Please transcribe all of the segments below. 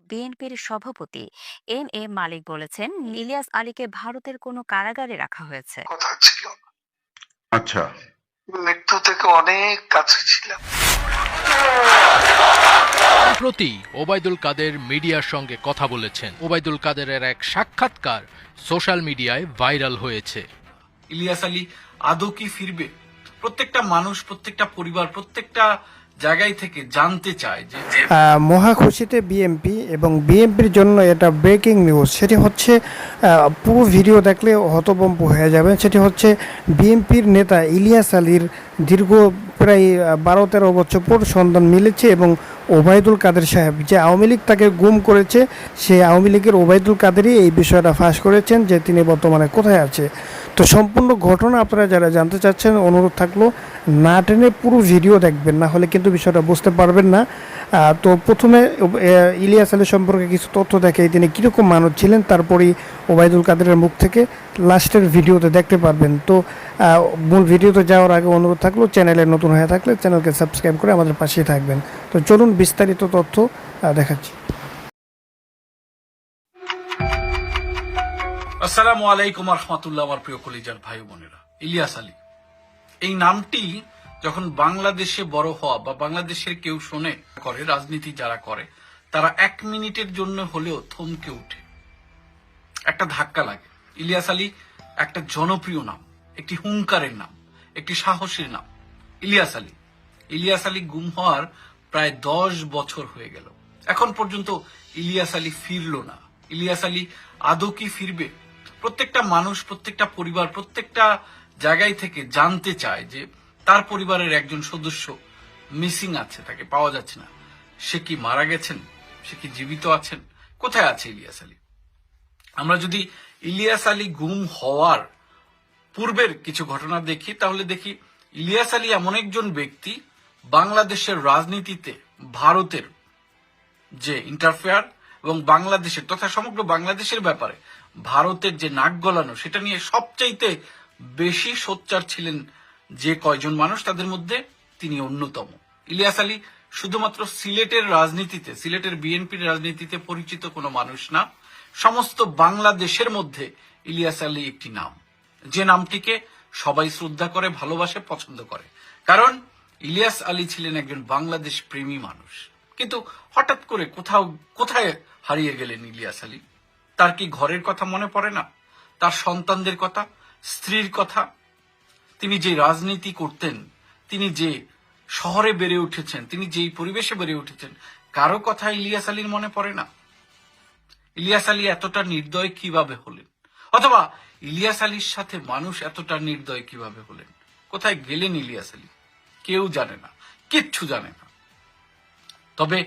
বিএনপির সভাপতি M A মালিক বলেছেন ইলিয়াস আলীকে ভারতের কোনো কারাগারে রাখা হয়েছে। কথা ছিল। আচ্ছা। মৃত্যু থেকে অনেক কাছে ছিলাম। সম্প্রতি ওবায়দুল কাদের মিডিয়ার সঙ্গে কথা বলেছেন। ওবায়দুল কাদেরের এক সাক্ষাৎকার সোশ্যাল মিডিয়ায় ভাইরাল হয়েছে। ইলিয়াস আলী আদৌ কি ফিরবে? প্রত্যেকটা মানুষ প্রত্যেকটা পরিবার প্রত্যেকটা জায়গায় থেকে জানতে চায় যে মহা খুশিতে বিএমপি এবং বিএমপির জন্য এটা ব্রেকিং নিউজ সেটি হচ্ছে পুরো ভিডিও দেখলে হতবম্প হয়ে যাবে সেটি হচ্ছে বিএমপির নেতা ইলিয়াস আলীর দীর্ঘ প্রায় বারো তেরো বছর পর সন্ধান মিলেছে এবং ওবায়দুল কাদের সাহেব যে আওয়ামী লীগ তাকে গুম করেছে, সেই আওয়ামী লীগের ওবায়দুল কাদেরই এই বিষয়টা ফাঁস করেছেন যে তিনি বর্তমানে কোথায় আছে। তো সম্পূর্ণ ঘটনা আপনারা যারা জানতে চাচ্ছেন, অনুরোধ থাকল না টেনে পুরো ভিডিও দেখবেন, না হলে কিন্তু বিষয়টা বুঝতে পারবেন না। তো প্রথমে ইলিয়াস আলী সম্পর্কে কিছু তথ্য দেখে তিনি কীরকম মানুষ ছিলেন, তারপরেই ওবায়দুল কাদেরের মুখ থেকে লাস্টের ভিডিওতে দেখতে পারবেন। তো মূল ভিডিওতে যাওয়ার আগে অনুরোধ থাকল, চ্যানেলে নতুন হয়ে থাকলে চ্যানেলকে সাবস্ক্রাইব করে আমাদের পাশেই থাকবেন। তো চলুন বিস্তারিত তথ্য দেখাচ্ছি। আসসালামু আলাইকুম রহমতুল্লাহ, আমার প্রিয় কলিজার ভাই বোনেরা। ইলিয়াস আলী এই নামটি যখন বাংলাদেশে বড় হওয়া বা বাংলাদেশের কেউ শোনে, করে, রাজনীতি যারা করে, তারা এক মিনিটের জন্য হলেও থমকে উঠে একটা ধাক্কা লাগে। ইলিয়াস আলী একটা জনপ্রিয় নাম, একটি হুঙ্কারের নাম, একটি সাহসের নাম। ইলিয়াস আলী। ইলিয়াস আলী গুম হওয়ার প্রায় দশ বছর হয়ে গেল। এখন পর্যন্ত ইলিয়াস আলী ফিরল না। ইলিয়াস আলী আদৌ কি ফিরবে? প্রত্যেকটা মানুষ, প্রত্যেকটা পরিবার, প্রত্যেকটা জায়গায় থেকে জানতে চায় যে তার পরিবারের একজন সদস্য মিসিং আছে, তাকে পাওয়া যাচ্ছে না। সে কি মারা গেছেন? সে কি জীবিত আছেন? কোথায় আছে ইলিয়াস আলী? আমরা যদি ইলিয়াস আলী গুম হওয়ার পূর্বের কিছু ঘটনা দেখি, তাহলে দেখি ইলিয়াস আলী এমন একজন ব্যক্তি বাংলাদেশের রাজনীতিতে ভারতের যে ইন্টারফেয়ার এবং বাংলাদেশের তথা সমগ্র বাংলাদেশের ব্যাপারে ভারতের যে নাক গলানো, সেটা নিয়ে সবচাইতে বেশি সোচ্চার ছিলেন যে কয়জন মানুষ তাদের মধ্যে তিনি অন্যতম। ইলিয়াস আলী শুধুমাত্র সিলেটের রাজনীতিতে, সিলেটের বিএনপির রাজনীতিতে পরিচিত কোনো মানুষ না, সমস্ত বাংলাদেশের মধ্যে ইলিয়াস আলী একটি নাম। যে নামটিকে সবাই শ্রদ্ধা করে, ভালোবাসে, পছন্দ করে। কারণ ইলিয়াস আলী ছিলেন একজন বাংলাদেশ প্রেমী মানুষ। কিন্তু হঠাৎ করে কোথাও, কোথায় হারিয়ে গেলেন ইলিয়াস আলী? তার কি ঘরের কথা মনে পড়ে না? তার সন্তানদের কথা? স্ত্রীর কথা, তিনি যে রাজনীতি করতেন, তিনি যে শহরে বেড়ে উঠেছেন, তিনি যেই পরিবেশে বেড়ে উঠেছেন, কারও কথা ইলিয়াস আলীর মনে পড়ে না? ইলিয়াস আলী এতটা নির্দয় কীভাবে হলেন? অথবা ইলিয়াস আলীর সাথে মানুষ এতটা নির্দয় কীভাবে হলেন? কোথায় গেলেন ইলিয়াস আলী? কেউ জানে না, কিচ্ছু জানে না। তবে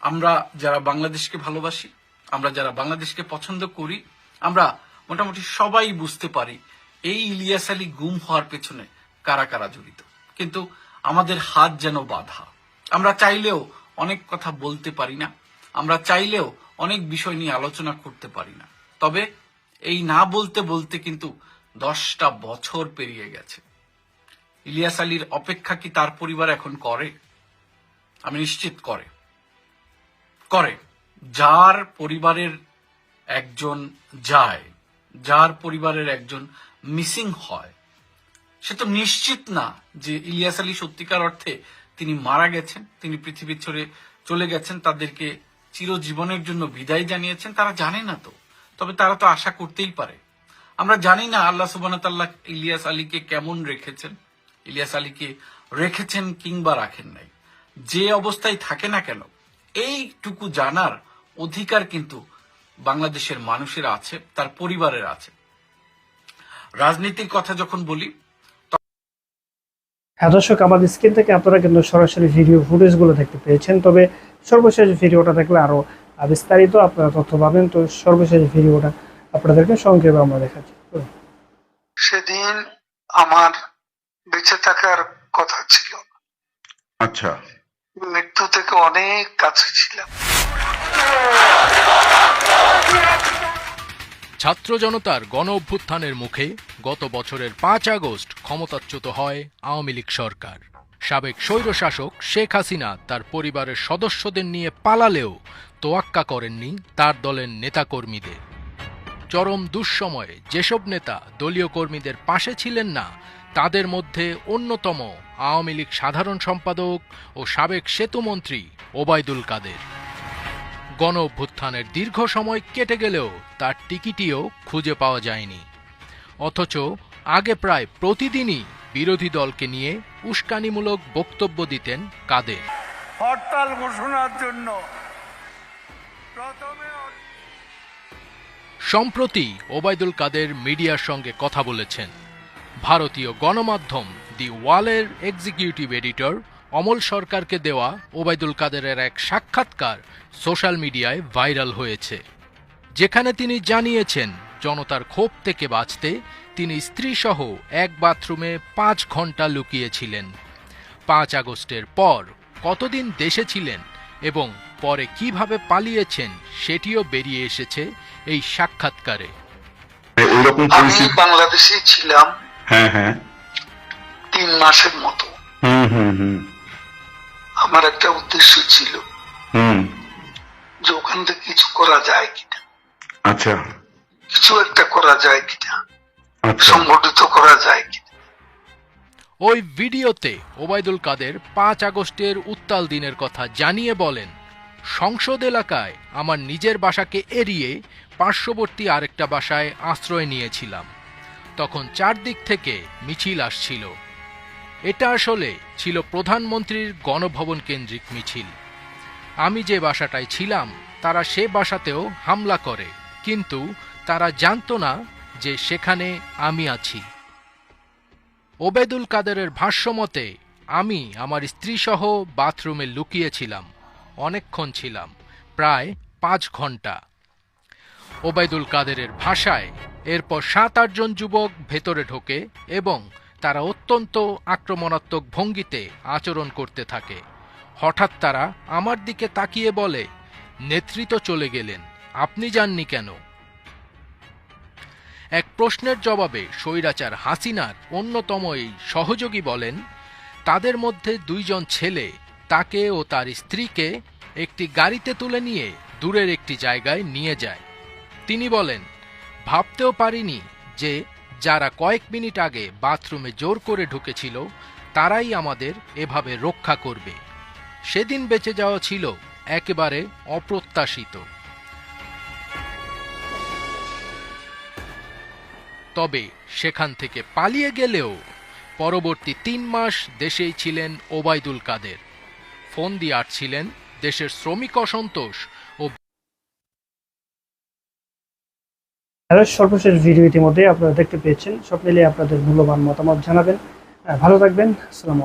আমরা যারা বাংলাদেশকে ভালোবাসি, আমরা যারা বাংলাদেশকে পছন্দ করি, আমরা মোটামুটি সবাই বুঝতে পারি এই ইলিয়াস আলী গুম হওয়ার পেছনে কারা কারা জড়িত? কিন্তু আমাদের হাত যেন বাধা। আমরা চাইলেও অনেক কথা বলতে পারি না। আমরা চাইলেও অনেক বিষয় নিয়ে আলোচনা করতে পারি না। তবে এই না বলতে বলতে কিন্তু দশটা বছর পেরিয়ে গেছে। ইলিয়াস আলীর অপেক্ষা কি তার পরিবার এখন করে? আমি নিশ্চিত করে। করে। যার পরিবারের একজন যায়, যার পরিবারের একজন মিসিং হয়। সে তো নিশ্চিত না যে ইলিয়াস আলী সত্যিকার অর্থে তিনি মারা গেছেন, তিনি পৃথিবী ছড়ে চলে গেছেন, তাদেরকে চিরজীবনের জন্য বিদায় জানিয়েছেন, তারা জানে না তো। তবে তারা তো আশা করতেই পারে। আমরা জানি না আল্লাহ সুবানাতাল্লাহ ইলিয়াস আলীকে কেমন রেখেছেন। ইলিয়াস আলীকে রেখেছেন কিংবা রাখেন নাই। যে অবস্থায় থাকে না কেন, এইটুকু জানার অধিকার কিন্তু বাংলাদেশের মানুষের আছে, তার পরিবারের আছে। রাজনীতির কথা যখন বলি হ্যাঁ দর্শক আমাদের স্ক্রিন থেকে আপনারা কিন্তু সরাসরি ভিডিও ফুটেজগুলো দেখতে পেয়েছেন। তবে সর্বশেষ ভিডিওটা দেখলে আরও আহ, বিস্তারিত আপনারা তথ্য পাবেন। তো সর্বশেষ ভিডিওটা আপনাদেরকে সংক্ষেপে আমরা দেখাচ্ছি। সেদিন আমার বেঁচে থাকার কথা ছিল। আচ্ছা। মৃত্যু থেকে অনেক কাছে ছিলাম। ছাত্র জনতার গণ অভ্যুত্থানের মুখে গত বছরের পাঁচ আগস্ট ক্ষমতাচ্যুত হয় আওয়ামী লীগ সরকার। সাবেক স্বৈরশাসক শেখ হাসিনা তার পরিবারের সদস্যদের নিয়ে পালালেও তোয়াক্কা করেননি তার দলের নেতাকর্মীদের। চরম দুঃসময়ে যেসব নেতা দলীয় কর্মীদের পাশে ছিলেন না, তাদের মধ্যে অন্যতম আওয়ামী লীগ সাধারণ সম্পাদক ও সাবেক সেতুমন্ত্রী ওবায়দুল কাদের। গণ অভ্যুত্থানের দীর্ঘ সময় কেটে গেলেও তার টিকিটিও খুঁজে পাওয়া যায়নি। অথচ আগে প্রায় প্রতিদিনই বিরোধী দলকে নিয়ে উস্কানিমূলক বক্তব্য দিতেন কাদের। হরতাল ঘোষণার জন্য সম্প্রতি ওবায়দুল কাদের মিডিয়ার সঙ্গে কথা বলেছেন। ভারতীয় গণমাধ্যম দি ওয়ালের এক্সিকিউটিভ এডিটর অমল সরকারকে দেওয়া ওবায়দুল কাদেরের এক সাক্ষাৎকার সোশ্যাল মিডিয়ায় ভাইরাল হয়েছে। যেখানে তিনি জানিয়েছেন জনতার ক্ষোভ থেকে বাঁচতে তিনি স্ত্রীসহ এক বাথরুমে পাঁচ ঘণ্টা লুকিয়েছিলেন। পাঁচ আগস্টের পর কতদিন দেশে ছিলেন এবং পরে কীভাবে পালিয়েছেন সেটিও বেরিয়ে এসেছে এই সাক্ষাৎকারে। আমি বাংলাদেশে ছিলাম হ্যাঁ হ্যাঁ। তিন মাসের মতো। হুম হুম হুম। আমার একটা উদ্দেশ্য ছিল হুম। যে ওখান থেকে কিছু করা যায় কিনা। আচ্ছা। কিছু একটা করা যায় কিনা। আচ্ছা। সংগঠিত করা যায় কিনা। ওই ভিডিওতে ওবায়দুল কাদের পাঁচ আগস্টের উত্তাল দিনের কথা জানিয়ে বলেন সংসদ এলাকায় আমার নিজের বাসাকে এড়িয়ে পার্শ্ববর্তী আরেকটা বাসায় আশ্রয় নিয়েছিলাম। তখন চারদিক থেকে মিছিল আসছিল। এটা আসলে ছিল প্রধানমন্ত্রীর গণভবন কেন্দ্রিক মিছিল। আমি যে বাসাটায় ছিলাম, তারা সে বাসাতেও হামলা করে, কিন্তু তারা জানতো না যে সেখানে আমি আছি। ওবেদুল কাদেরের ভাষ্যমতে, আমি আমার স্ত্রীসহ বাথরুমে লুকিয়েছিলাম, অনেকক্ষণ ছিলাম, প্রায় পাঁচ ঘণ্টা। ওবায়দুল কাদেরের ভাষায় এরপর সাত আটজন যুবক ভেতরে ঢোকে এবং তারা অত্যন্ত আক্রমণাত্মক ভঙ্গিতে আচরণ করতে থাকে। হঠাৎ তারা আমার দিকে তাকিয়ে বলে নেতৃত্ব চলে গেলেন, আপনি যাননি কেন? এক প্রশ্নের জবাবে স্বৈরাচার হাসিনার অন্যতম এই সহযোগী বলেন, তাদের মধ্যে দুইজন ছেলে, তাকে ও তার স্ত্রীকে একটি গাড়িতে তুলে নিয়ে দূরের একটি জায়গায় নিয়ে যায়। তিনি বলেন, ভাবতেও পারিনি যে যারা কয়েক মিনিট আগে বাথরুমে জোর করে ঢুকেছিল, তারাই আমাদের এভাবে রক্ষা করবে। সেদিন বেঁচে যাওয়া ছিল একেবারে অপ্রত্যাশিত। তবে সেখান থেকে পালিয়ে গেলেও পরবর্তী তিন মাস দেশেই ছিলেন ওবায়দুল কাদের। ফোন দিয়ে আটছিলেন দেশের শ্রমিক অসন্তোষ ও হ্যালো, সর্বশেষ ভিডিও ইতিমধ্যে আপনারা দেখতে পেয়েছেন। সব মিলিয়ে আপনাদের মূল্যবান মতামত জানাবেন। ভালো থাকবেন। আসসালামু